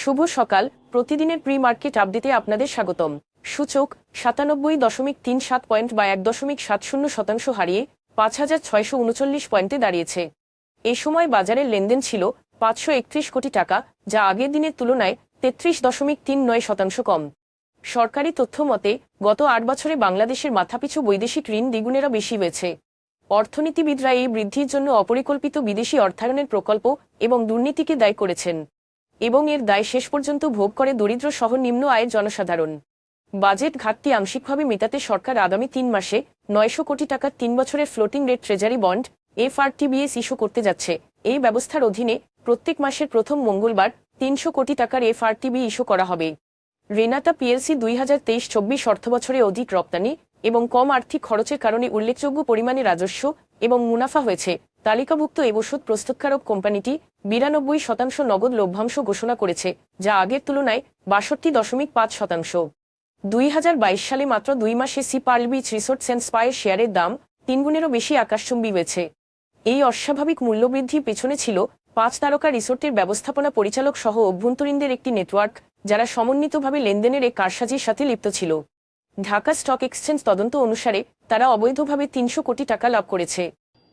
শুভ সকাল। প্রতিদিনের pre market আপডেটে আপনাদের স্বাগতম। সূচক সাতানব্বই দশমিক তিন সাত পয়েন্ট বা এক দশমিক সাত শূন্য শতাংশ হারিয়ে পাঁচ হাজার ছয়শো উনচল্লিশ পয়েন্টে দাঁড়িয়েছে। এ সময় বাজারের লেনদেন ছিল পাঁচশো একত্রিশ কোটি টাকা, যা আগের দিনের তুলনায় তেত্রিশ দশমিক তিন নয় শতাংশ কম। সরকারি তথ্য মতে, গত আট বছরে বাংলাদেশের মাথাপিছু বৈদেশিক ঋণ দ্বিগুণেরও বেশি হয়েছে। অর্থনীতিবিদরা এই বৃদ্ধির জন্য অপরিকল্পিত বিদেশি অর্থায়নের প্রকল্প এবং দুর্নীতিকে দায়ী করেছেন। এবং এর দায় শেষ পর্যন্ত ভোগ করে দরিদ্র সহ নিম্ন আয়ের জনসাধারণ। বাজেট ঘাটতি আংশিকভাবে মেটাতে সরকার আগামী তিন মাসে নয়শো কোটি টাকার তিন বছরের floating rate treasury bond, FRTBs issue করতে যাচ্ছে। এই ব্যবস্থার অধীনে প্রত্যেক মাসের প্রথম মঙ্গলবার তিনশো কোটি টাকার এফআরটিবি ইস্যু করা হবে। রেনাটা পিএলসি দুই হাজার তেইশ চব্বিশ অর্থবছরে অধিক রপ্তানি এবং কম আর্থিক খরচের কারণে উল্লেখযোগ্য পরিমাণে রাজস্ব এবং মুনাফা হয়েছে। তালিকাভুক্ত এ ওষুধ প্রস্তুতকারক কোম্পানিটি বিরানব্বই শতাংশ নগদ লভ্যাংশ ঘোষণা করেছে, যা আগের তুলনায় বাষট্টি দশমিক পাঁচ শতাংশ। দুই হাজার বাইশ সালে মাত্র দুই মাসে Sea Pearl Beach Resorts and স্পায়ের শেয়ারের দাম তিনগুণেরও বেশি আকাশচুম্বী হয়েছে। এই অস্বাভাবিক মূল্যবৃদ্ধির পেছনে ছিল পাঁচ তারকা রিসোর্টের ব্যবস্থাপনা পরিচালক সহ অভ্যন্তরীণদের একটি নেটওয়ার্ক, যারা সমন্বিতভাবে লেনদেনের এক কারসাজির সাথে লিপ্ত ছিল। ঢাকা স্টক এক্সচেঞ্জ তদন্ত অনুসারে তারা অবৈধভাবে তিনশো কোটি টাকা লাভ করেছে।